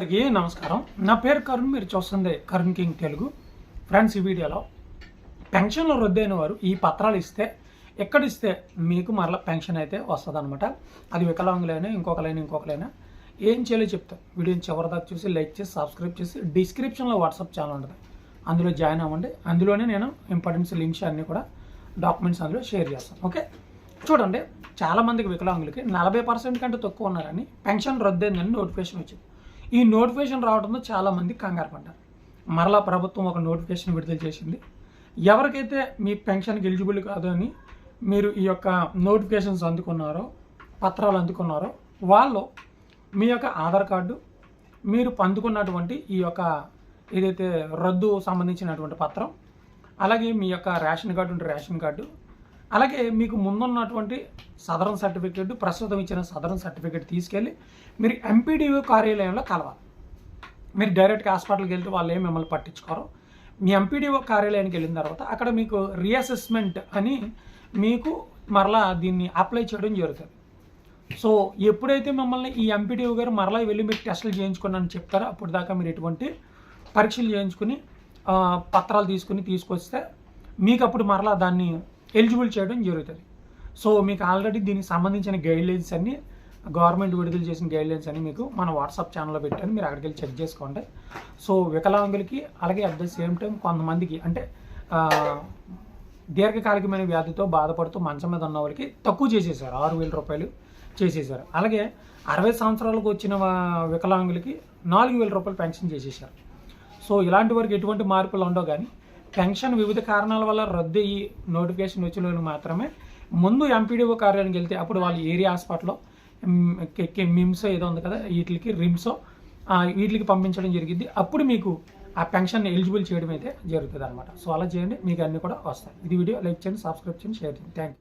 అందరికీ నమస్కారం. నా పేరు కరుణ్ మీరు చూస్తుంది కరుణ్ కింగ్ తెలుగు. ఫ్రెండ్స్ ఈ వీడియోలో పెన్షన్లు రద్దయిన వారు ఈ పత్రాలు ఇస్తే ఎక్కడ ఇస్తే మీకు మరలా పెన్షన్ అయితే వస్తుంది అనమాట అది వికలాంగులైనా ఇంకొకలైనా ఇంకొకలైనా ఏం చేయాలో చెప్తాను వీడియోని చివరిదాకా చూసి లైక్ చేసి సబ్స్క్రైబ్ చేసి డిస్క్రిప్షన్లో వాట్సాప్ ఛానల్ ఉంటుంది. అందులో జాయిన్ అవ్వండి. అందులోనే నేను ఇంపార్టెన్స్ లింక్స్ అన్నీ కూడా డాక్యుమెంట్స్ అందులో షేర్ చేస్తాను. ఓకే? చూడండి చాలామందికి వికలాంగులకి నలభై పర్సెంట్ కంటే తక్కువ ఉన్నారని పెన్షన్ రద్దయిందని నోటిఫికేషన్ వచ్చింది. ఈ నోటిఫికేషన్ రావడంతో చాలామంది కంగారు పడ్డారు. మరలా ప్రభుత్వం ఒక నోటిఫికేషన్ విడుదల చేసింది. ఎవరికైతే మీ పెన్షన్కి ఎలిజిబుల్ కాదు అని మీరు ఈ యొక్క నోటిఫికేషన్స్ అందుకున్నారో పత్రాలు అందుకున్నారో వాళ్ళు మీ యొక్క ఆధార్ కార్డు మీరు అందుకున్నటువంటి ఈ యొక్క ఏదైతే రద్దు సంబంధించినటువంటి పత్రం అలాగే మీ యొక్క రేషన్ కార్డు ఉంటే రేషన్ కార్డు అలాగే మీకు ముందున్నటువంటి సదరన్ సర్టిఫికేట్ ప్రస్తుతం ఇచ్చిన సదరన్ సర్టిఫికేట్ తీసుకెళ్ళి మీరు ఎంపీడీఓ కార్యాలయంలో కలవాలి. మీరు డైరెక్ట్గా హాస్పిటల్కి వెళ్తే వాళ్ళు ఏం మిమ్మల్ని పట్టించుకోరు. మీ ఎంపీడీఓ కార్యాలయానికి వెళ్ళిన తర్వాత అక్కడ మీకు రీఅసెస్మెంట్ అని మీకు మరలా దీన్ని అప్లై చేయడం జరుగుతుంది. సో ఎప్పుడైతే మిమ్మల్ని ఈ ఎంపీడీఓ గారు మరలా వెళ్ళి మీరు టెస్టులు చేయించుకుని అని చెప్తారో అప్పుడు దాకా మీరు ఎటువంటి పరీక్షలు చేయించుకుని పత్రాలు తీసుకుని తీసుకొస్తే మీకు అప్పుడు మరలా దాన్ని ఎలిజిబుల్ చేయడం జరుగుతుంది. సో మీకు ఆల్రెడీ దీనికి సంబంధించిన గైడ్లైన్స్ అన్నీ గవర్నమెంట్ విడుదల చేసిన గైడ్లైన్స్ అన్ని మీకు మన వాట్సాప్ ఛానల్లో పెట్టాను. మీరు అక్కడికి వెళ్ళి చెక్ చేసుకోండి. సో వికలాంగులకి అలాగే అట్ ద సేమ్ టైం కొంతమందికి అంటే దీర్ఘకాలికమైన వ్యాధితో బాధపడుతూ మంచం మీద ఉన్న వాళ్ళకి తక్కువ చేసేసారు. ఆరు వేల రూపాయలు చేసేసారు. అలాగే అరవై సంవత్సరాలకు వచ్చిన వికలాంగులకి నాలుగు వేల రూపాయలు పెన్షన్ చేసేసారు. సో ఇలాంటి వరకు ఎటువంటి మార్పులు ఉండవు కానీ పెన్షన్ వివిధ కారణాల వల్ల రద్దు అయ్యి నోటిఫికేషన్ వచ్చిన మాత్రమే. ముందు ఎంపీడీఓ కార్యాలయానికి వెళ్తే అప్పుడు వాళ్ళ ఏరియా హాస్పిటల్లో మిమ్స్ ఏదో ఉంది కదా వీటికి రిమ్సో వీటికి పంపించడం జరిగింది. అప్పుడు మీకు ఆ పెన్షన్ ఎలిజిబుల్ చేయడం అయితే జరుగుతుంది అనమాట సో అలా చేయండి మీకు అన్నీ కూడా వస్తాయి. ఇది వీడియో లైక్ చేయండి సబ్స్క్రైబ్ చేయండి షేర్ చేయండి. Thank you